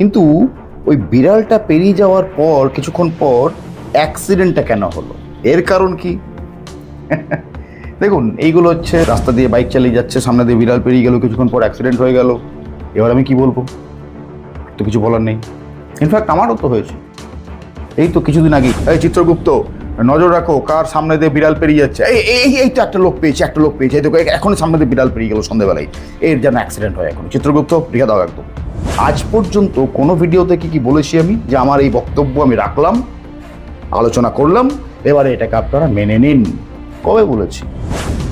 কিন্তু ওই বিড়ালটা পেরিয়ে যাওয়ার পর, কিছুক্ষণ পর অ্যাক্সিডেন্টটা কেন হলো? এর কারণ কি? দেখুন, এইগুলো হচ্ছে রাস্তা দিয়ে বাইক চালিয়ে যাচ্ছে, সামনে দিয়ে বিড়াল পেরিয়ে গেল, কিছুক্ষণ পর অ্যাক্সিডেন্ট হয়ে গেল। এবার আমি কি বলব? তো কিছু বলার নেই। ইনফ্যাক্ট আমারও তো হয়েছে। এই তো কিছুদিন আগে এই চিত্রগুপ্ত, নজর রাখো, কার সামনে দিয়ে বিড়াল পেরিয়ে যাচ্ছে। এই এই এই তো একটা লোক পেয়েছে, একটা লোক পেয়েছে। এই দেখো এখন সামনে দিয়ে বিড়াল পেরিয়ে গেল সন্ধ্যেবেলায় এর যেন অ্যাক্সিডেন্ট হয় এখন চিত্রগুপ্ত রেখে দাও একদম। আজ পর্যন্ত কোনো ভিডিওতে কি কি বলেছি আমি, যে আমার এই বক্তব্য আমি রাখলাম, আলোচনা করলাম, এবারে এটাকে আপনারা মেনে নিন। কবে বলেছি?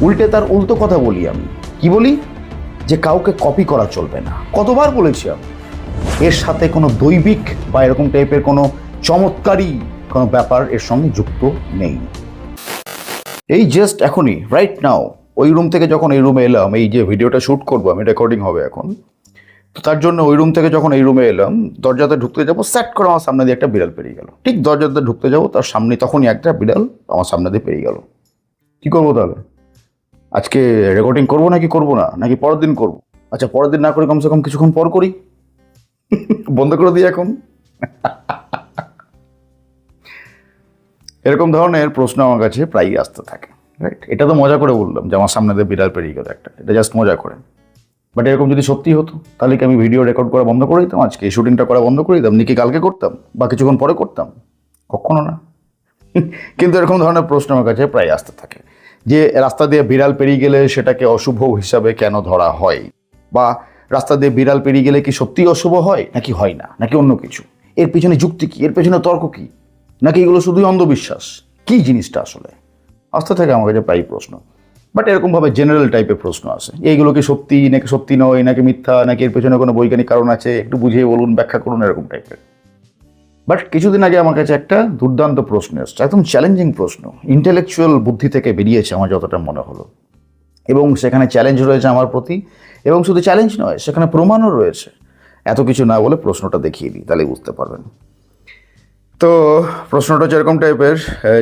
উল্টে তার উল্টো কথা বলি আমি। কি বলি? যে কাউকে কপি করা চলবে না। কতবার বলেছি আমি? এর সাথে কোনো দৈবিক বা এরকম টাইপের কোনো চমৎকারী কোনো ব্যাপার এর সঙ্গে যুক্ত নেই। এই জাস্ট এখনই রাইট নাও ওই রুম থেকে যখন এই রুমে এলাম, এই যে ভিডিওটা শ্যুট করব, আমি রেকর্ডিং হবে এখন তার জন্য ওই রুম থেকে যখন এই রুমে এলাম, দরজাতে ঢুকতে যাব স্যাট করে আমার সামনে দিয়ে একটা বিড়াল পেরিয়ে গেল। ঠিক দরজাতে ঢুকতে যাব, তার সামনে তখনই একটা বিড়াল আমার সামনে দিয়ে পেরিয়ে গেল। কি করব তাহলে? আজকে রেকর্ডিং করব নাকি করব না? নাকি পরের দিন করব? আচ্ছা পরের দিন না করে কমসে কম কিছুক্ষণ পর করি। বন্ধ করে দিই এখন। এরকম ধরনের প্রশ্ন আমার কাছে প্রায়ই আসতে থাকে রাইট এটা তো মজা করে বললাম যে আমার সামনে দিয়ে বিড়াল পেরিয়ে গেল একটা। এটা জাস্ট মজা করে। বাট এরকম যদি সত্যি হতো, তাহলে কি আমি ভিডিও রেকর্ড করা বন্ধ করে দিতাম? আজকে শুটিংটা করা বন্ধ করে দিতাম? নাকি কালকে করতাম? বা কিছুক্ষণ পরে করতাম? কখনো না। কিন্তু এরকম ধরনের প্রশ্ন আমার কাছে প্রায় আসতে থাকে। যে রাস্তা দিয়ে বিড়াল পেরিয়ে গেলে সেটাকে অশুভ হিসাবে কেন ধরা হয়? বা রাস্তা দিয়ে বিড়াল পেরিয়ে গেলে কি সত্যিই অশুভ হয়? নাকি হয় না? নাকি অন্য কিছু? এর পেছনে যুক্তি কি? এর পেছনে তর্ক কি? নাকি এগুলো শুধুই অন্ধবিশ্বাস? কি জিনিসটা আসলে? আসতে থাকে আমার কাছে প্রায় প্রশ্ন। বাট এরকমভাবে জেনারেল টাইপের প্রশ্ন আসে। এইগুলো কি সত্যি নাকি সত্যি নয়, নাকি মিথ্যা, নাকি এর পেছনে কোনো বৈজ্ঞানিক কারণ আছে? একটু বুঝিয়ে বলুন, ব্যাখ্যা করুন, এরকম টাইপের বাট কিছুদিন আগে আমার কাছে একটা দুর্দান্ত প্রশ্ন এসছে, একদম চ্যালেঞ্জিং প্রশ্ন। ইন্টেলেকচুয়াল বুদ্ধি থেকে বেরিয়েছে আমার যতটা মনে হলো। এবং সেখানে চ্যালেঞ্জ রয়েছে আমার প্রতি, এবং শুধু চ্যালেঞ্জ নয়, সেখানে প্রমাণও রয়েছে। এত কিছু না বলে প্রশ্নটা দেখিয়ে দিই তাহলে বুঝতে পারবেন। তো প্রশ্নটা যেরকম টাইপের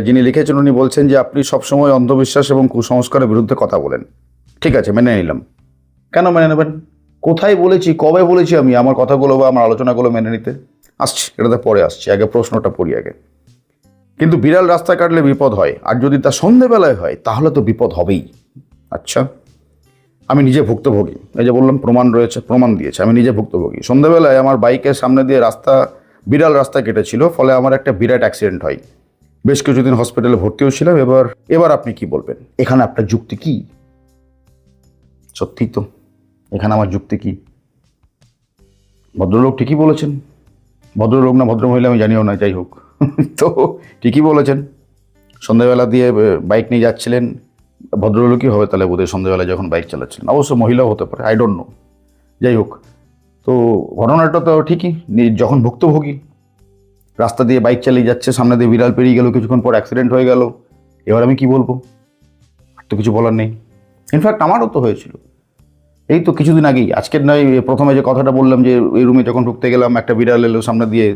যিনি লিখেছেন উনি বলছেন যে আপনি সবসময় অন্ধবিশ্বাস এবং কুসংস্কারের বিরুদ্ধে কথা বলেন। ঠিক আছে, মেনে নিলাম। কেন মেনে নেবেন? কোথায় বলেছি, কবে বলেছি আমি? আমার কথাগুলো বা আমার আলোচনাগুলো মেনে নিতে। আসছি, এটাতে পরে আসছি, আগে প্রশ্নটা পড়ি আগে। কিন্তু বিড়াল রাস্তা কাটলে বিপদ হয়, আর যদি তা সন্ধেবেলায় হয়, তাহলে তো বিপদ হবেই। আচ্ছা আমি নিজে ভুক্তভোগী। এই যে বললাম, প্রমাণ রয়েছে, প্রমাণ দিয়েছে, আমি নিজে ভুক্তভোগী। সন্ধ্যাবেলায় আমার বাইকের সামনে দিয়ে রাস্তা বিড়াল রাস্তা কেটেছিল, ফলে আমার একটা বিরাট অ্যাক্সিডেন্ট হয়। বেশ কিছুদিন হসপিটালে ভর্তিও ছিলাম, এবার এবার আপনি কি বলবেন? এখানে আপনার যুক্তি কি? সত্যি তো, এখানে আমার যুক্তি কি? ভদ্রলোক ঠিকই বলেছেন। ভদ্রলোক না ভদ্রমহিলা আমি জানিও না, যাই হোক। তো, ঠিকই বলেছেন। সন্ধ্যাবেলা দিয়ে বাইক নিয়ে যাচ্ছিলেন। ভদ্রলোকই হবে তাহলে বোধহয় সন্ধ্যাবেলা যখন বাইক চালাচ্ছিলেন। অবশ্য মহিলাও হতে পারে আই ডোন্ট নো যাই হোক তো ঘটনাটা তো ঠিকই যখন ভুক্তভোগী, রাস্তা দিয়ে বাইক চালিয়ে যাচ্ছে, সামনে দিয়ে বিড়াল পেরিয়ে গেল, কিছুক্ষণ পর অ্যাক্সিডেন্ট হয়ে গেল, এবার আমি কি বলব? তো কিছু বলার নেই। ইনফ্যাক্ট আমারও তো হয়েছিল। এই তো কিছুদিন আগেই, আজকের নয় প্রথমে যে কথাটা বললাম যে, এই রুমে যখন ঢুকতে গেলাম, একটা বিড়াল এলো সামনে দিয়ে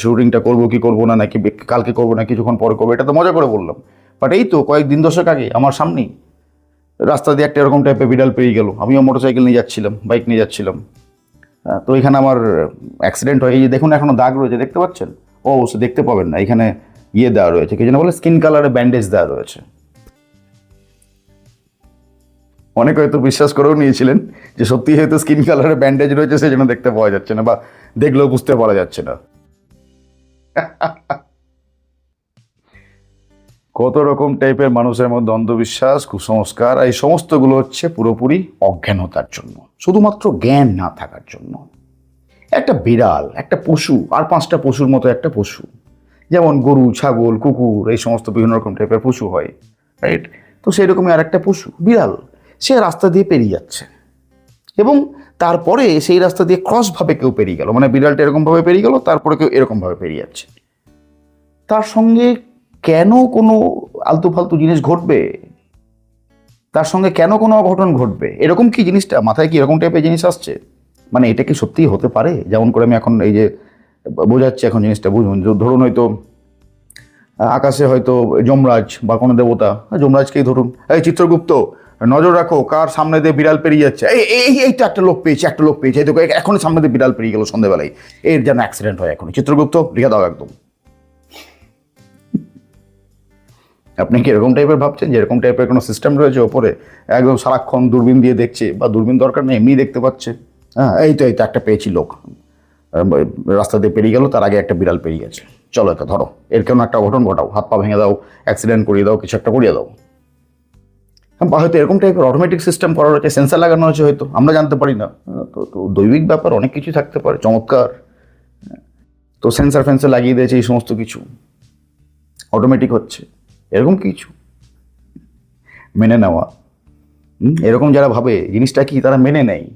শুটিংটা করব কি করব না, নাকি কালকে করব না, কিছুক্ষণ পরে করব, এটা তো মজা করে বললাম। বাট এই তো কয়েকদিন দশক আগে, আমার সামনেই, রাস্তা দিয়ে একটা এরকম টাইপের বিড়াল পেরিয়ে গেল। আমিও মোটরসাইকেল নিয়ে যাচ্ছিলাম বাইক নিয়ে যাচ্ছিলাম। তো এখানে আমার অ্যাক্সিডেন্ট হয়। এই যে দেখুন এখনও দাগ রয়েছে, দেখতে পাচ্ছেন? ও, সে দেখতে পাবেন না। এখানে ইয়ে দেওয়া রয়েছে, কি যেন বলে স্কিন কালারে ব্যান্ডেজ দেওয়া রয়েছে। অনেকে হয়তো বিশ্বাস করেও নিয়েছিলেন যে সত্যি হয়তো স্কিন কালারে ব্যান্ডেজ রয়েছে, সেই জন্য দেখতে পাওয়া যাচ্ছে না, বা দেখলেও বুঝতে পারা যাচ্ছে না। কত রকম টাইপের মানুষের মধ্যে অন্ধবিশ্বাস, কুসংস্কার এই সমস্তগুলো হচ্ছে পুরোপুরি অজ্ঞানতার জন্য। শুধুমাত্র জ্ঞান না থাকার জন্য। একটা বিড়াল, একটা পশু, আর পাঁচটা পশুর মতো একটা পশু। যেমন গরু, ছাগল, কুকুর, এই সমস্ত বিভিন্ন রকম টাইপের পশু হয় রাইট তো সেই রকমই আর একটা পশু, বিড়াল। সে রাস্তা দিয়ে পেরিয়ে যাচ্ছে। এবং তারপরে সেই রাস্তা দিয়ে ক্রসভাবে কেউ পেরিয়ে গেল। মানে বিড়ালটা এরকমভাবে পেরিয়ে গেল, তারপরে কেউ এরকমভাবে পেরিয়ে যাচ্ছে। তার সঙ্গে কেন কোনো আলতু ফালতু জিনিস ঘটবে? তার সঙ্গে কেন কোনো অঘটন ঘটবে? এরকম কি জিনিসটা? মাথায় কি এরকম টাইপের জিনিস আসছে? মানে এটা কি সত্যিই হতে পারে? যেমন করে আমি এখন এই যে বোঝাচ্ছি এখন জিনিসটা, বুঝুন। ধরুন হয়তো আকাশে হয়তো যমরাজ বা কোনো দেবতা যমরাজকেই ধরুন। এই চিত্রগুপ্ত, নজর রাখো, কার সামনে দিয়ে বিড়াল পেরিয়ে যাচ্ছে। এই এই এই তো একটা লোক পেয়েছে, একটা লোক পেয়েছে। এই তো এখনই সামনে দিয়ে বিড়াল পেরিয়ে গেল সন্ধ্যেবেলায় এর যেন অ্যাক্সিডেন্ট হয় এখনই। চিত্রগুপ্ত, লিখে দাও একদম। আপনি কি এরকম টাইপের ভাবছেন? যে এরকম টাইপের কোনো সিস্টেম রয়েছে ওপরে? একদম সারাক্ষণ দূরবীন দিয়ে দেখছে বা দূরবীন দরকার নেই এমনি দেখতে পাচ্ছে। হ্যাঁ এই তো এই তো একটা পেয়েছি লোক। রাস্তা দিয়ে পেরিয়ে গেল তার আগে একটা বিড়াল পেরিয়ে গেছে। চলো এটা ধরো। এর কেন একটা ঘটন ঘটাও। হাত পা ভেঙে দাও অ্যাক্সিডেন্ট করিয়ে দাও কিছু একটা করিয়ে দাও। হ্যাঁ, বা হয়তো এরকম টাইপের অটোমেটিক সিস্টেম করা হচ্ছে সেন্সার লাগানো হয়েছে হয়তো। আমরা জানতে পারি না। তো তো দৈবিক ব্যাপার অনেক কিছু থাকতে পারে চমৎকার। তো সেন্সার ফেন্সার লাগিয়ে দিয়েছে এই সমস্ত কিছু। অটোমেটিক হচ্ছে। এরকম কিছু মেনে নেওয়া। এরকম যারা ভাবে, জিনিসটা কি তারা মেনে নেয়?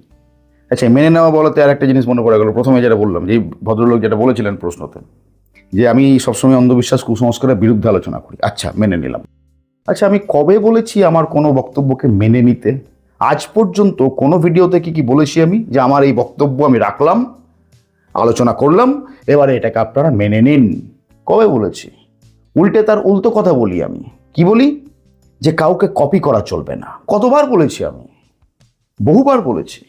আচ্ছা মেনে নেওয়া বলতে আর একটা জিনিস মনে পড়ে গেল। প্রথমে যেটা বললাম, যে ভদ্রলোক যেটা বলেছিলেন প্রশ্নতে, যে আমি সবসময় অন্ধবিশ্বাস, কুসংস্কারের বিরুদ্ধে আলোচনা করি। আচ্ছা মেনে নিলাম। আচ্ছা আমি কবে বলেছি আমার কোনো বক্তব্যকে মেনে নিতে? আজ পর্যন্ত কোনো ভিডিওতে কি কি বলেছি আমি? যে আমার এই বক্তব্য আমি রাখলাম, আলোচনা করলাম, এবারে এটাকে আপনারা মেনে নিন। কবে বলেছি? উল্টে তার উল্টো কথা বলি আমি। কি বলি? যে কাউকে কপি করা চলবে না। কতবার বলেছি আমি? বহুবার বলেছি।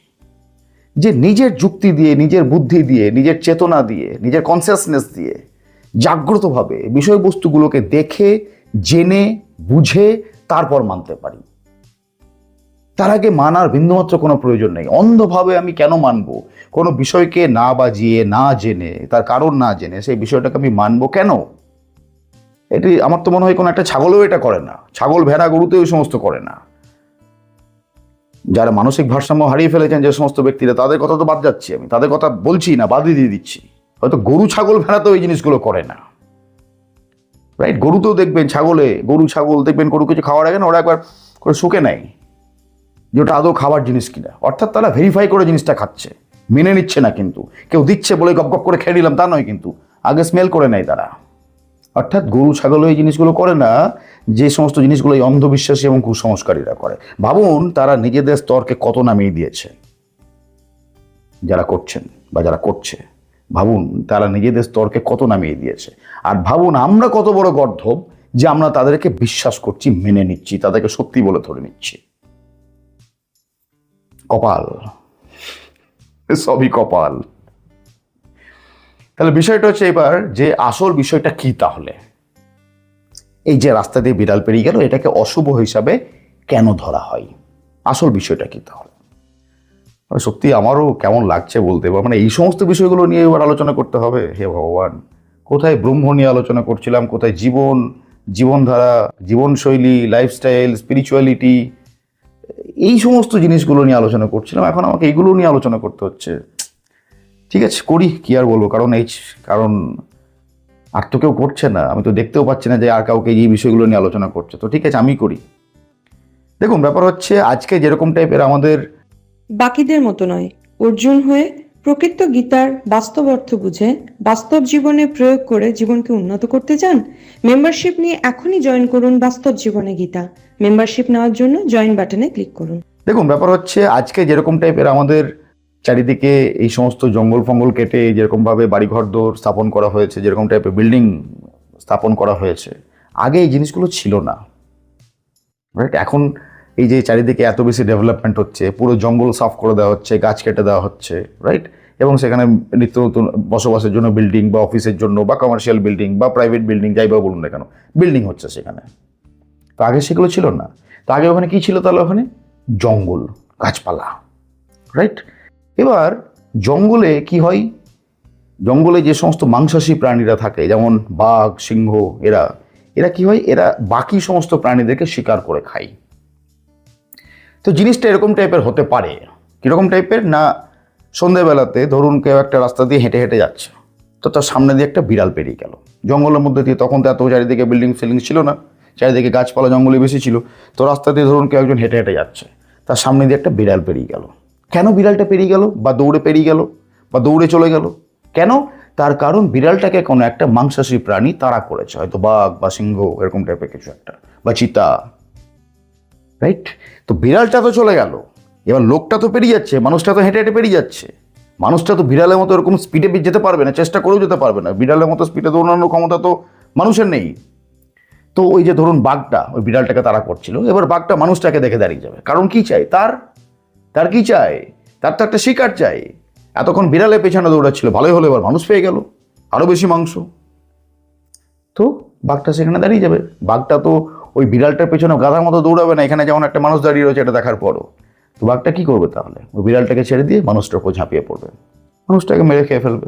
যে নিজের যুক্তি দিয়ে, নিজের বুদ্ধি দিয়ে, নিজের চেতনা দিয়ে, নিজের কনসিয়াসনেস দিয়ে জাগ্রতভাবে বিষয়বস্তুগুলোকে দেখে, জেনে, বুঝে তারপর মানতে পারি। তার আগে মানার বিন্দুমাত্র কোনো প্রয়োজন নেই। অন্ধভাবে আমি কেন মানব? কোনো বিষয়কে না বাজিয়ে, না জেনে, তার কারণ না জেনে সেই বিষয়টাকে আমি মানবো কেন? এটি আমার তো মনে হয় কোনো একটা ছাগলও এটা করে না। ছাগল, ভেড়া, গরুতেও এই সমস্ত করে না। যারা মানসিক ভারসাম্য হারিয়ে ফেলেছেন যে সমস্ত ব্যক্তিরা, তাদের কথা তো বাদ যাচ্ছি আমি। তাদের কথা বলছি না, বাদই দিয়ে দিচ্ছি। হয়তো গরু, ছাগল ভেড়া তো এই জিনিসগুলো করে না। রাইট গরুতেও দেখবেন ছাগলে, গরু, ছাগল, দেখবেন গরু কিছু খাওয়ার আগে না, ওরা একবার করে শুকে নেয় যে ওটা আদৌ খাবার জিনিস কিনা। অর্থাৎ তারা ভেরিফাই করে জিনিসটা খাচ্ছে। মেনে নিচ্ছে না কিন্তু। কেউ দিচ্ছে বলে গপ গপ করে খেয়ে নিলাম, তা নয় কিন্তু। আগে স্মেল করে নেয় তারা। অর্থাৎ গরু, ছাগল এই জিনিসগুলো করে না, যে সমস্ত জিনিসগুলো এই অন্ধবিশ্বাসী এবং কুসংস্কারীরা করে। ভাবুন, তারা নিজেদের স্তরকে কত নামিয়ে দিয়েছে। যারা করছেন বা যারা করছে। ভাবুন, তারা নিজেদের স্তরকে কত নামিয়ে দিয়েছে। আর ভাবুন, আমরা কত বড় গর্ধব যে আমরা তাদেরকে বিশ্বাস করছি, মেনে নিচ্ছি, তাদেরকে সত্যি বলে ধরে নিচ্ছি। কপাল। সবই কপাল। তাহলে বিষয়টা হচ্ছে এবার যে আসল বিষয়টা কি তাহলে? এই যে রাস্তা দিয়ে বিড়াল পেরিয়ে গেল, এটাকে অশুভ হিসাবে কেন ধরা হয়? আসল বিষয়টা কি তাহলে? মানে সত্যি আমারও কেমন লাগছে বলতে বা মানে এই সমস্ত বিষয়গুলো নিয়ে এবার আলোচনা করতে হবে। হে ভগবান, কোথায় ব্রহ্ম নিয়ে আলোচনা করছিলাম, কোথায় জীবন, জীবনধারা, জীবনশৈলী লাইফস্টাইল স্পিরিচুয়ালিটি এই সমস্ত জিনিসগুলো নিয়ে আলোচনা করছিলাম, এখন আমাকে এইগুলো নিয়ে আলোচনা করতে হচ্ছে। ঠিক আছে করি কি আর বলব? কারণ এই কারণ আর তো কেউ করছে না। আমি তো দেখতেও পাচ্ছি না যে আর কাউকে এই বিষয়গুলো নিয়ে আলোচনা করছে। তো ঠিক আছে আমি করি। দেখুন ব্যাপার হচ্ছে আজকে যেরকম টাইপের আমাদের বাকিদের মতো নয়। অর্জুন হয়ে প্রকৃত গীতার বাস্তব অর্থ বুঝে বাস্তব জীবনে প্রয়োগ করে জীবনকে উন্নত করতে চান? মেম্বারশিপ নিয়ে এখনই জয়েন করুন বাস্তব জীবনে গীতা। মেম্বারশিপ নেওয়ার জন্য জয়েন বাটনে ক্লিক করুন। দেখুন ব্যাপার হচ্ছে আজকে যেরকম টাইপের আমাদের চারিদিকে এই সমস্ত জঙ্গল ফঙ্গল কেটে যেরকমভাবে বাড়িঘর দোর স্থাপন করা হয়েছে, যেরকম টাইপের বিল্ডিং স্থাপন করা হয়েছে, আগে এই জিনিসগুলো ছিল না। রাইট এখন এই যে চারিদিকে এত বেশি ডেভেলপমেন্ট হচ্ছে, পুরো জঙ্গল সাফ করে দেওয়া হচ্ছে, গাছ কেটে দেওয়া হচ্ছে রাইট এবং সেখানে নিত্য নতুন বসবাসের জন্য বিল্ডিং বা অফিসের জন্য বা কমার্শিয়াল বিল্ডিং বা প্রাইভেট বিল্ডিং যাই বা বলুন না কেন বিল্ডিং হচ্ছে সেখানে। তো আগে সেগুলো ছিল না। তো আগে ওখানে কী ছিল তাহলে ওখানে? জঙ্গল, গাছপালা রাইট এবার জঙ্গলে কি হয়? জঙ্গলে যে সমস্ত মাংসাশী প্রাণীরা থাকে, যেমন বাঘ, সিংহ, এরা এরা কি হয়? এরা বাকি সমস্ত প্রাণীদেরকে শিকার করে খায়। তো জিনিসটা এরকম টাইপের হতে পারে। কীরকম টাইপের না, সন্ধেবেলাতে ধরুন কেউ একটা রাস্তা দিয়ে হেঁটে হেঁটে যাচ্ছে, তো তার সামনে দিয়ে একটা বিড়াল পেরিয়ে গেল। জঙ্গলের মধ্যে দিয়ে তখন তো এত চারিদিকে বিল্ডিং ফিল্ডিং ছিল না, চারিদিকে গাছপালা জঙ্গলে বেশি ছিল, তো রাস্তা দিয়ে ধরুন কেউ একজন হেঁটে হেঁটে যাচ্ছে, তার সামনে দিয়ে একটা বিড়াল পেরিয়ে গেল। কেন বিড়ালটা পেরিয়ে গেল বা দৌড়ে পেরিয়ে গেল বা দৌড়ে চলে গেল? কেন? তার কারণ বিড়ালটাকে কোনো একটা মাংসাশী প্রাণী তাড়া করেছে, হয়তো বাঘ বা সিংহ, এরকম টাইপের কিছু একটা, বা চিতা রাইট তো বিড়ালটা তো চলে গেল, এবার লোকটা তো পেরিয়ে যাচ্ছে, মানুষটা তো হেঁটে হেঁটে পেরিয়ে যাচ্ছে, মানুষটা তো বিড়ালের মতো এরকম স্পিডে যেতে পারবে না, চেষ্টা করেও যেতে পারবে না, বিড়ালের মতো স্পিডে দৌড়ানোর ক্ষমতা তো মানুষের নেই। তো ওই যে ধরুন বাঘটা, ওই বিড়ালটাকে তারা করছিল, এবার বাঘটা মানুষটাকে দেখে দাঁড়িয়ে যাবে, কারণ কি চাই? তার তার কি চাই? তার তো একটা শিকার চাই। এতক্ষণ বিড়ালের পেছনে দৌড়াচ্ছিল, ভালোই হলো, এবার মানুষ পেয়ে গেল। আরও বেশি মাংস। তো বাঘটা সেখানে দাঁড়িয়ে যাবে। বাঘটা তো ওই বিড়ালটার পেছনে গাধার মতো দৌড়াবে না, এখানে যেমন একটা মানুষ দাঁড়িয়ে রয়েছে এটা দেখার পরও। তো বাঘটা কী করবে তাহলে? ওই বিড়ালটাকে ছেড়ে দিয়ে মানুষটার উপর ঝাঁপিয়ে পড়বে। মানুষটাকে মেরে খেয়ে ফেলবে।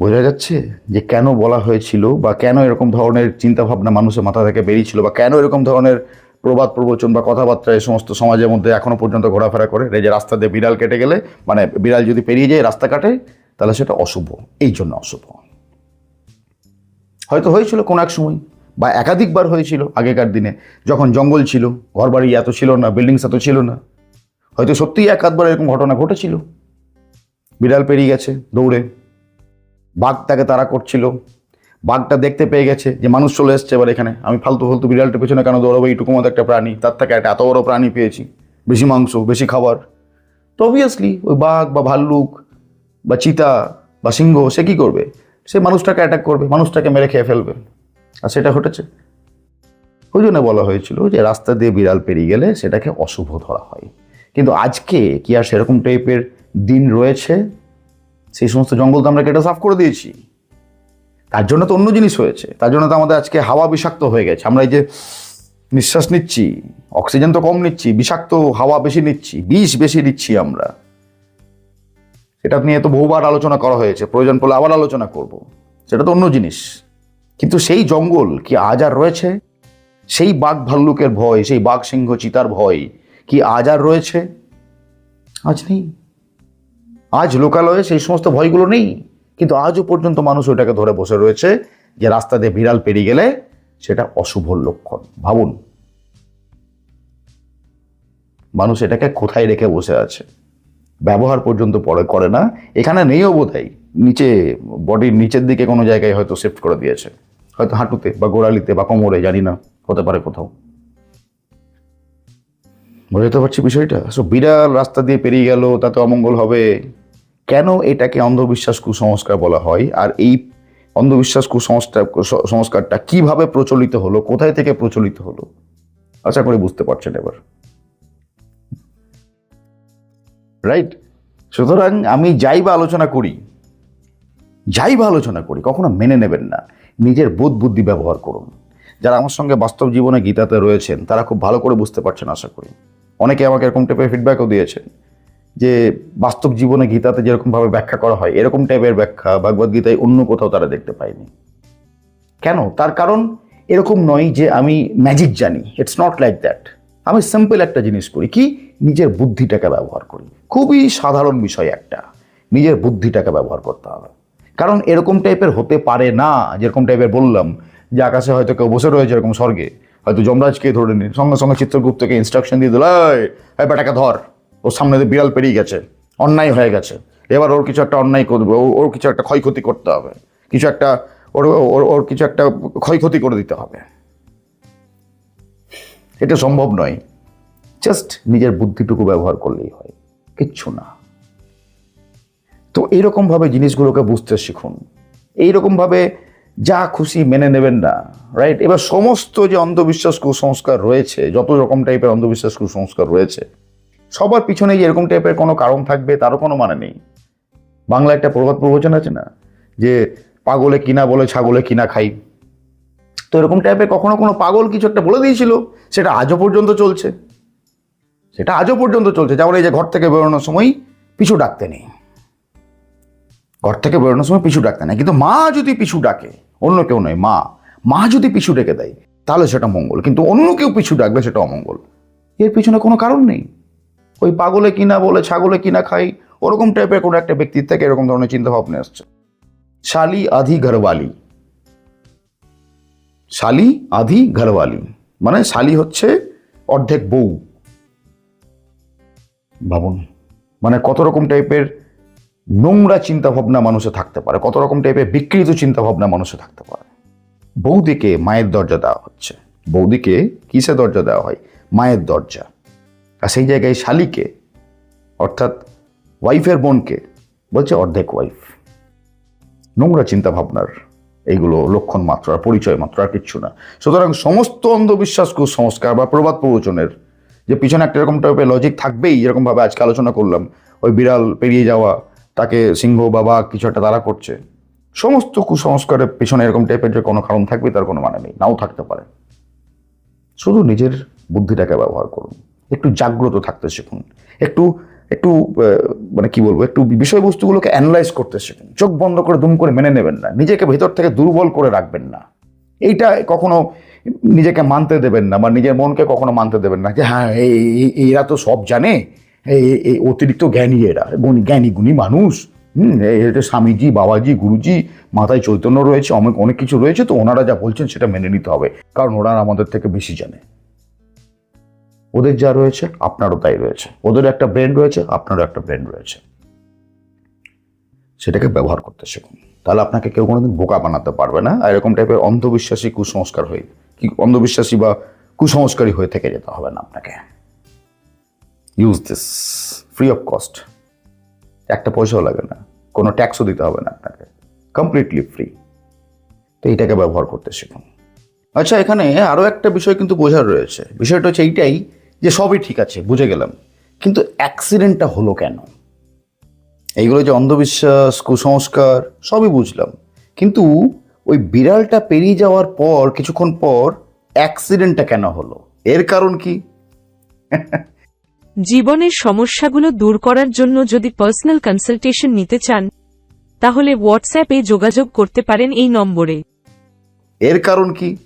বোঝা যাচ্ছে যে কেন বলা হয়েছিল বা কেন এরকম ধরনের চিন্তাভাবনা মানুষের মাথা থেকে বেরিয়েছিল বা কেন এরকম ধরনের প্রবাদ, প্রবচন বা কথাবার্তা এই সমস্ত সমাজের মধ্যে এখনও পর্যন্ত ঘোরাফেরা করে। এই যে রাস্তা দিয়ে বিড়াল কেটে গেলে মানে বিড়াল যদি পেরিয়ে যায়, রাস্তা কাটে, তাহলে সেটা অশুভ। এই জন্য অশুভ। হয়তো হয়েছিল কোনো এক সময়, বা একাধিকবার হয়েছিল আগেকার দিনে। যখন জঙ্গল ছিল, ঘরবাড়ি এত ছিল না, বিল্ডিংস এত ছিল না। হয়তো সত্যিই এক আধবার এরকম ঘটনা ঘটেছিল। বিড়াল পেরিয়ে গেছে দৌড়ে। বাঘ তাকে তাড়া করছিল। বাঘটা দেখতে পেয়ে গেছে যে মানুষ চলে এসছে এবার এখানে। আমি ফালতু ফালতু বিড়ালটার পেছনে কেন দৌড়াবো? এইটুকু মতো একটা প্রাণী, তার থেকে একটা এত বড় প্রাণী পেয়েছি। বেশি মাংস, বেশি খাবার। তো অবভিয়াসলি ওই বাঘ বা ভাল্লুক বা চিতা বা সিংহ, সে কী করবে? সে মানুষটাকে অ্যাটাক করবে, মানুষটাকে মেরে খেয়ে ফেলবে। আর সেটা ঘটেছে। ওই জন্য বলা হয়েছিল যে রাস্তা দিয়ে বিড়াল পেরিয়ে গেলে সেটাকে অশুভ ধরা হয়। কিন্তু আজকে কি আর সেরকম টাইপের দিন রয়েছে? সেই সমস্ত জঙ্গল তো আমরা কেটে সাফ করে দিয়েছি? তার জন্য তো অন্য জিনিস হয়েছে। তার জন্য তো আমাদের আজকে হাওয়া বিষাক্ত হয়ে গেছে। আমরা এই যে নিঃশ্বাস নিচ্ছি, অক্সিজেন তো কম নিচ্ছি, বিষাক্ত হাওয়া বেশি নিচ্ছি, বিষ বেশি নিচ্ছি আমরা। সেটা নিয়ে তো বহুবার আলোচনা করা হয়েছে। প্রয়োজন পড়লে আবার আলোচনা করব। সেটা তো অন্য জিনিস। কিন্তু সেই জঙ্গল কি আজ আর রয়েছে? সেই বাঘ ভাল্লুকের ভয়, সেই বাঘ সিংহ চিতার ভয় কি আজ আর রয়েছে? আজ নেই। আজ লোকালয়ে সেই সমস্ত ভয়গুলো নেই। কিন্তু আজও পর্যন্ত মানুষ ওটাকে ধরে বসে রয়েছে যে রাস্তা দিয়ে বিড়াল পেরিয়ে গেলে সেটা অশুভ লক্ষণ। ভাবুন। মানুষ এটাকে কোথায় রেখে বসে আছে? ব্যবহার পর্যন্ত পরে করে না। এখানে নেইও বোধহয়। নিচে, বডির নিচের দিকে কোনো জায়গায় হয়তো শিফট করে দিয়েছে। হয়তো হাঁটুতে বা গোড়ালিতে বা কোমরে, জানি না। হতে পারে কোথাও। বুঝতে পারছি বিষয়টা? সো বিড়াল রাস্তা দিয়ে পেরিয়ে গেল তাতে অমঙ্গল হবে। কেন এটাকে অন্ধবিশ্বাস কুসংস্কার বলা হয়? আর এই অন্ধবিশ্বাস কুসংস্কার সংস্কারটা কীভাবে প্রচলিত হলো? কোথায় থেকে প্রচলিত হলো? আশা করি বুঝতে পারছেন এবার। রাইট সুতরাং আমি যাই বা আলোচনা করি, যাই বা আলোচনা করি, কখনো মেনে নেবেন না। নিজের বোধ বুদ্ধি ব্যবহার করুন। যারা আমার সঙ্গে বাস্তব জীবনে গীতাতে রয়েছেন, তারা খুব ভালো করে বুঝতে পারছেন, আশা করি। অনেকে আমাকে এরকম টাইপের ফিডব্যাকও দিয়েছেন। যে বাস্তব জীবনে গীতাতে যেরকমভাবে ব্যাখ্যা করা হয়, এরকম টাইপের ব্যাখ্যা ভগবদ গীতায় অন্য কোথাও তারা দেখতে পায়নি। কেন? তার কারণ এরকম নয় যে আমি ম্যাজিক জানি। ইটস নট লাইক দ্যাট আমি সিম্পল একটা জিনিস করি। কি? নিজের বুদ্ধিটাকে ব্যবহার করি। খুবই সাধারণ বিষয় একটা। নিজের বুদ্ধিটাকে ব্যবহার করতে হবে। কারণ এরকম টাইপের হতে পারে না, যেরকম টাইপের বললাম, যে আকাশে হয়তো কেউ বসে রয়েছে এরকম স্বর্গে। হয়তো যমরাজকে ধরে নিন সঙ্গে সঙ্গে চিত্রগুপ্তকে ইনস্ট্রাকশন দিয়ে দিল এই বেটাকে ধর। ওর সামনে দিয়ে বিড়াল পেরিয়ে গেছে, অন্যায় হয়ে গেছে। এবার ওর কিছু একটা অন্যায় করবে, ও- ওর কিছু একটা ক্ষয়ক্ষতি করতে হবে। কিছু একটা ওর ওর ওর কিছু একটা ক্ষয়ক্ষতি করে দিতে হবে। এটা সম্ভব নয়। জাস্ট নিজের বুদ্ধিটুকু ব্যবহার করলেই হয়, কিচ্ছু না। তো এইরকমভাবে জিনিসগুলোকে বুঝতে শিখুন। এইরকমভাবে যা খুশি মেনে নেবেন না রাইট এবার সমস্ত যে অন্ধবিশ্বাস কুসংস্কার রয়েছে, যত রকম টাইপের অন্ধবিশ্বাস কুসংস্কার রয়েছে সবার পিছনে এরকম টাইপের কোনো কারণ থাকবে, তারও কোনো মানে নেই। বাংলা একটা প্রবাদ প্রবচন আছে না? যে পাগলে কিনা বলে ছাগলে কিনা খাই। তো এরকম টাইপের কখনো কোনো পাগল কিছু একটা বলে দিয়েছিল, সেটা আজও পর্যন্ত চলছে। সেটা আজও পর্যন্ত চলছে। যেমন এই যে ঘর থেকে বেরোনোর সময় পিছু ডাকতে নেই। ঘর থেকে বেরোনোর সময় পিছু ডাকতে নেই। কিন্তু মা যদি পিছু ডাকে, অন্য কেউ নয়, মা। মা যদি পিছু ডেকে দেয়, তাহলে সেটা মঙ্গল। কিন্তু অন্য কেউ পিছু ডাকবে, সেটা অমঙ্গল। এর পিছনে কোনো কারণ নেই। ওই পাগলে কিনা বলে ছাগলে কিনা খাই, ওরকম টাইপের কোনো একটা ব্যক্তির থেকে এরকম ধরনের চিন্তা ভাবনা আসছে। শালি আধি ঘরওয়ালি। শালি আধি ঘরওয়ালি। মানে শালি হচ্ছে অর্ধেক বউ। ভাবুন মানে কত রকম টাইপের নোংরা চিন্তা ভাবনা মানুষে থাকতে পারে, কত রকম টাইপের বিকৃত চিন্তা ভাবনা মানুষে থাকতে পারে। বৌদিকে মায়ের দরজা দেওয়া হচ্ছে। বৌদিকে কিসে দরজা দেওয়া হয়? মায়ের দরজা। আর সেই জায়গায় শালিকে, অর্থাৎ ওয়াইফের বোনকে বলছে অর্ধেক ওয়াইফ। নোংরা চিন্তা ভাবনার এইগুলো লক্ষণ মাত্র আর পরিচয় মাত্র আর কিচ্ছু না। সুতরাং সমস্ত অন্ধবিশ্বাস কুসংস্কার বা প্রবাদ প্রবচনের যে পিছনে একটা এরকম টাইপের লজিক থাকবেই, যেরকমভাবে আজকে আলোচনা করলাম, ওই বিড়াল পেরিয়ে যাওয়া, তাকে সিংহ বা বাঘ কিছু একটা তারা করছে, সমস্ত কুসংস্কারের পিছনে এরকম টাইপের যে কোনো কারণ থাকবে, তার কোনো মানে নেই, নাও থাকতে পারে। শুধু নিজের বুদ্ধিটাকে ব্যবহার করুন। একটু জাগ্রত থাকতে শিখুন। একটু একটু মানে কি বলব, একটু বিষয়বস্তুগুলোকে অ্যানালাইজ করতে শিখুন। চোখ বন্ধ করে দুম করে মেনে নেবেন না। নিজেকে ভেতর থেকে দুর্বল করে রাখবেন না। এইটা কখনো নিজেকে মানতে দেবেন না বা নিজের মনকে কখনো মানতে দেবেন না যে হ্যাঁ এরা তো সব জানে। এই- অতিরিক্ত জ্ঞানী এরা। জ্ঞানী, গুণী মানুষ। হুম এটা স্বামীজি, বাবাজি, গুরুজি মাথায় চৈতন্য রয়েছে অনেক অনেক কিছু রয়েছে, তো ওনারা যা বলছেন সেটা মেনে নিতে হবে। কারণ ওনারা আমাদের থেকে বেশি জানে। ওদের যা রয়েছে, আপনারও তাই রয়েছে। ওদের একটা ব্রেন রয়েছে, আপনারও একটা ব্রেন রয়েছে। সেটাকে ব্যবহার করতে শিখুন। তাহলে আপনাকে কেউ কোনোদিন বোকা বানাতে পারবে না, আর এরকম টাইপের অন্ধবিশ্বাসী কুসংস্কার হয়ে, কি অন্ধবিশ্বাসী বা কুসংস্কারী হয়ে থেকে যেতে হবে না আপনাকে। Use this free of cost একটা পয়সাও লাগে না, কোনো ট্যাক্সও দিতে হবে না আপনাকে। কমপ্লিটলি ফ্রি তো এইটাকে ব্যবহার করতে শিখুন। আচ্ছা এখানে আরও একটা বিষয় কিন্তু বোঝার রয়েছে। বিষয়টা হচ্ছে এইটাই যে সবই ঠিক আছে বুঝে গেলাম। কিন্তু অ্যাক্সিডেন্টটা হলো কেন? এইগুলো যে অন্ধবিশ্বাস কুসংস্কার সবই বুঝলাম। কিন্তু ওই বিড়ালটা পেরিয়ে যাওয়ার পর কিছুক্ষণ পর অ্যাক্সিডেন্টটা কেন হলো? এর কারণ কি? জীবনের সমস্যাগুলো দূর করার জন্য যদি পার্সোনাল কনসালটেশন নিতে চান তাহলে হোয়াটসঅ্যাপে যোগাযোগ করতে পারেন এই নম্বরে। এর কারণ কি?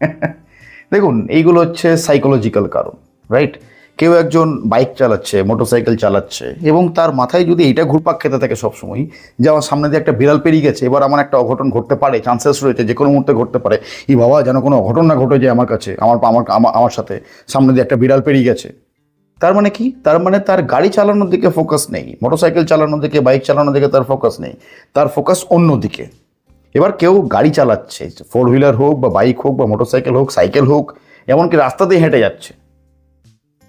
দেখুন এইগুলো হচ্ছে সাইকোলজিক্যাল কারণ। রাইট কেউ একজন বাইক চালাচ্ছে মোটরসাইকেল চালাচ্ছে এবং তার মাথায় যদি এইটা ঘুরপাক খেতে থাকে সবসময় যে আমার সামনে দিয়ে একটা বিড়াল পেরিয়ে গেছে, এবার আমার একটা অঘটন ঘটতে পারে চান্সেস রয়েছে যে কোনো মুহূর্তে ঘটতে পারে এই বাবা যেন কোনো অঘটন না ঘটে যায় আমার কাছে, আমার আমার, আমার- সাথে, সামনে দিয়ে একটা বিড়াল পেরিয়ে গেছে। তার মানে কি? তার মানে তার গাড়ি চালানোর দিকে ফোকাস নেই মোটরসাইকেল চালানোর দিকে বাইক চালানোর দিকে তার ফোকাস নেই, তার ফোকাস অন্য দিকে। এবার কেউ গাড়ি চালাচ্ছে ফোর হুইলার হোক বা বাইক হোক বা মোটরসাইকেল হোক সাইকেল হোক, এমনকি রাস্তা দিয়ে হেঁটে যাচ্ছে।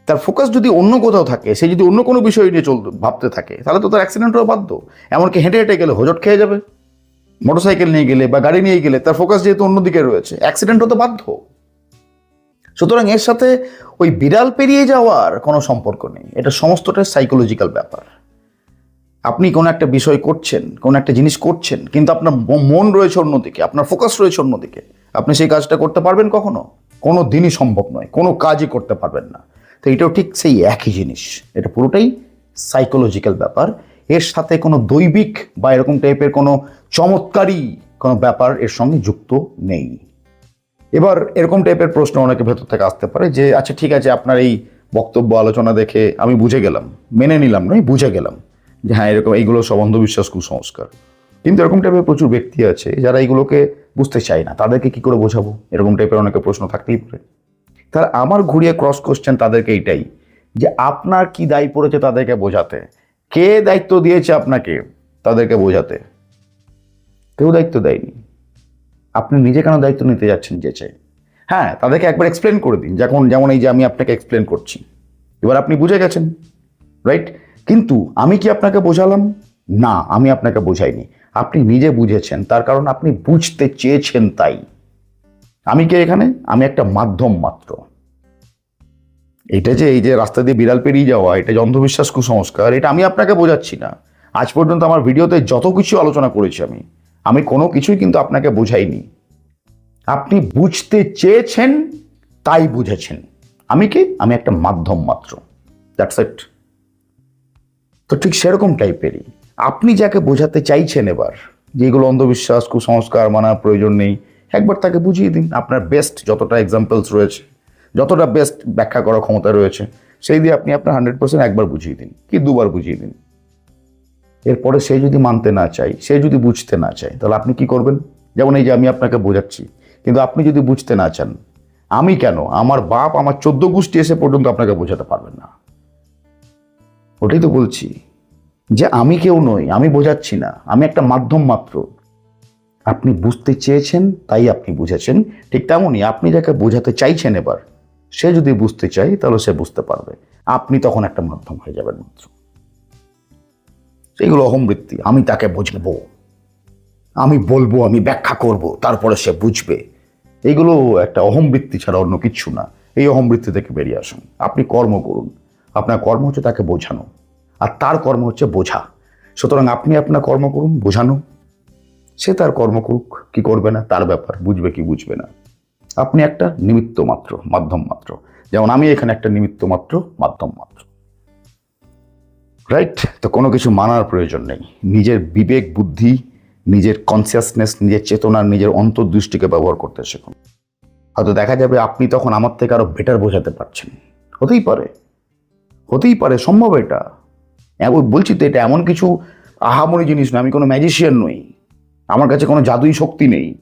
তার ফোকাস যদি অন্য কোথাও থাকে, সে যদি অন্য কোনো বিষয় নিয়ে চল, ভাবতে থাকে, তাহলে তো তার অ্যাক্সিডেন্ট হওয়া বাধ্য। এমনকি হেঁটে হেঁটে গেলে হোজট খেয়ে যাবে। মোটরসাইকেল নিয়ে গেলে বা গাড়ি নিয়ে গেলে তার ফোকাস যেহেতু অন্যদিকে রয়েছে অ্যাক্সিডেন্ট হতে বাধ্য। সুতরাং এর সাথে ওই বিড়াল পেরিয়ে যাওয়ার কোনো সম্পর্ক নেই। এটা সমস্তটাই সাইকোলজিক্যাল ব্যাপার। আপনি কোনো একটা বিষয় করছেন, কোনো একটা জিনিস করছেন, কিন্তু আপনার মন রয়েছে অন্যদিকে আপনার ফোকাস রয়েছে অন্যদিকে আপনি সেই কাজটা করতে পারবেন কখনো? কোনো দিনই সম্ভব নয়, কোনো কাজই করতে পারবেন না। তো এটাও ঠিক সেই একই জিনিস। এটা পুরোটাই সাইকোলজিক্যাল ব্যাপার। এর সাথে কোনো দৈবিক বা এরকম টাইপের কোনো চমৎকারী কোনো ব্যাপার এর সঙ্গে যুক্ত নেই। এবার এরকম টাইপের প্রশ্ন অনেকে ভেতর থেকে আসতে পারে যে আচ্ছা ঠিক আছে, আপনার এই বক্তব্য, আলোচনা দেখে আমি বুঝে গেলাম, মেনে নিলাম নয় বুঝে গেলাম যে হ্যাঁ এরকম, এইগুলো সব অন্ধবিশ্বাস, কুসংস্কার। কিন্তু এরকম টাইপের প্রচুর ব্যক্তি আছে যারা এইগুলোকে বুঝতে চায় না। তাদেরকে কি করে বোঝাবো? এরকম টাইপের অনেকে প্রশ্ন থাকতেই পারে। তাহলে আমার ঘুরিয়ে ক্রস কোশ্চেন তাদেরকে এইটাই, যে আপনার কি দায়ী পড়েছে তাদেরকে বোঝাতে? কে দায়িত্ব দিয়েছে আপনাকে তাদেরকে বোঝাতে? কেউ দায়িত্ব দেয়নি। আপনি নিজে কেন দায়িত্ব নিতে যাচ্ছেন যেচে হ্যাঁ তাদেরকে একবার এক্সপ্লেন করে দিন, যখন যেমন এই যে আমি আপনাকে এক্সপ্লেন করছি। এবার আপনি বুঝে গেছেন রাইট কিন্তু আমি কি আপনাকে বোঝালাম? না, আমি আপনাকে বোঝাইনি। আপনি নিজে বুঝেছেন, তার কারণ আপনি বুঝতে চেয়েছেন তাই। আমি কে এখানে? আমি একটা মাধ্যম মাত্র। এটা যে এই যে রাস্তা দিয়ে বিড়াল পেরিয়ে যাওয়া, এটা অন্ধবিশ্বাস কুসংস্কার, এটা আমি আপনাকে বোঝাচ্ছি না। আজ পর্যন্ত আমার ভিডিওতে যত কিছু আলোচনা করেছি আমি আমি কোনো কিছুই কিন্তু আপনাকে বোঝাইনি। আপনি বুঝতে চেয়েছেন, তাই বুঝেছেন। আমি কি? আমি একটা মাধ্যম মাত্র। দ্যাটস ইট তো ঠিক সেরকম টাইপেরই। আপনি যাকে বোঝাতে চাইছেন এবার, যে এগুলো অন্ধবিশ্বাস, কুসংস্কার মানার প্রয়োজন নেই একবার তাকে বুঝিয়ে দিন। আপনার বেস্ট যতটা এক্সাম্পলস রয়েছে, যতটা বেস্ট ব্যাখ্যা করার ক্ষমতা রয়েছে, সেই দিয়ে আপনি আপনার হান্ড্রেড পার্সেন্ট একবার বুঝিয়ে দিন, কি দুবার বুঝিয়ে দিন। এরপরে সে যদি মানতে না চায়, সে যদি বুঝতে না চায়, তাহলে আপনি কি করবেন? যেমন এই যে আমি আপনাকে বোঝাচ্ছি, কিন্তু আপনি যদি বুঝতে না চান, আমি কেন? আমার বাপ আমার চোদ্দ গোষ্ঠী এসে পর্যন্ত আপনাকে বোঝাতে পারবেন না। ওটাই তো বলছি যে আমি কেউ নই, আমি বোঝাচ্ছি না, আমি একটা মাধ্যম মাত্র। আপনি বুঝতে চেয়েছেন, তাই আপনি বুঝেছেন। ঠিক তেমনই আপনি যাকে বোঝাতে চাইছেন এবার, সে যদি বুঝতে চায়, তাহলে সে বুঝতে পারবে। আপনি তখন একটা মাধ্যম হয়ে যাবেন মাত্র। সেইগুলো অহমবৃত্তি আমি তাকে বুঝব। আমি বলব, আমি ব্যাখ্যা করব, তারপরে সে বুঝবে। এইগুলো একটা অহমবৃত্তি ছাড়া অন্য কিচ্ছু না। এই অহমবৃত্তি থেকে বেরিয়ে আসুন। আপনি কর্ম করুন। আপনার কর্ম হচ্ছে তাকে বোঝানো। আর তার কর্ম হচ্ছে বোঝা। সুতরাং আপনি আপনার কর্ম করুন, বোঝানো। সে তার কর্ম করুক কি করবে না তার ব্যাপার বুঝবে কি বুঝবে না। আপনি একটা নিমিত্ত মাত্র মাধ্যম মাত্র। যেমন আমি এখানে একটা নিমিত্ত মাত্র মাধ্যম মাত্র। রাইট তো কোনো কিছু মানার প্রয়োজন নেই। নিজের বিবেক বুদ্ধি নিজের কনসিয়াসনেস নিজের চেতনা নিজের অন্তর্দৃষ্টিকে ব্যবহার করতে শেখুন। হয়তো দেখা যাবে আপনি তখন আমার থেকে আরও বেটার বোঝাতে পারছেন। হতেই পারে। হতেই পারে সম্ভব এটা। হ্যাঁ, বলছি তো এটা এমন কিছু আহামরি জিনিস না আমি কোনো ম্যাজিশিয়ান নই। আমার কাছে কোনো জাদুই শক্তি নেই।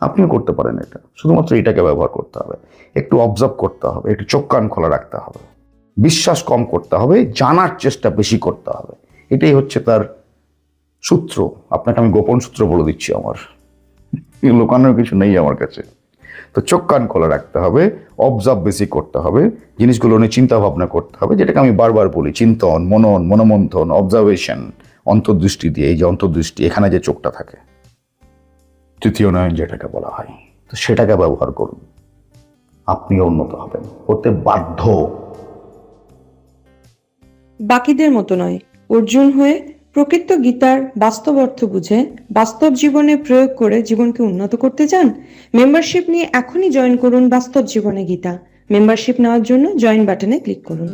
আপনিও করতে পারেন এটা। শুধুমাত্র এটাকে ব্যবহার করতে হবে। একটু অবজার্ভ করতে হবে, একটু চোখ কান খোলা রাখতে হবে। বিশ্বাস কম করতে হবে, জানার চেষ্টা বেশি করতে হবে। এটাই হচ্ছে তার সূত্র। আপনাকে আমি গোপন সূত্র বলে দিচ্ছি আমার। লোকানোর কিছু নেই আমার কাছে। তো চোখ কান খোলা রাখতে হবে অবজার্ভ বেশি করতে হবে, জিনিসগুলো নিয়ে চিন্তা ভাবনা করতে হবে, যেটাকে আমি বারবার বলি চিন্তন, মনন, মনোমন্থন অবজারভেশন অন্তর্দৃষ্টি দিয়ে, এই যে অন্তর্দৃষ্টি, এখানে যে চোখটা থাকে। তৃতীয় নয়ন যেটাকে বলা হয়, তো সেটাকে ব্যবহার করুন। আপনিও উন্নত হবেন, হতে বাধ্য। বাকিদের মতো নয়, অর্জুন হয়ে প্রকৃত গীতার বাস্তব অর্থ বুঝে, বাস্তব জীবনে প্রয়োগ করে জীবনকে উন্নত করতে চান? মেম্বারশিপ নিয়ে এখনই জয়েন করুন বাস্তব জীবনে গীতা। মেম্বারশিপ নেওয়ার জন্য জয়েন বাটনে ক্লিক করুন।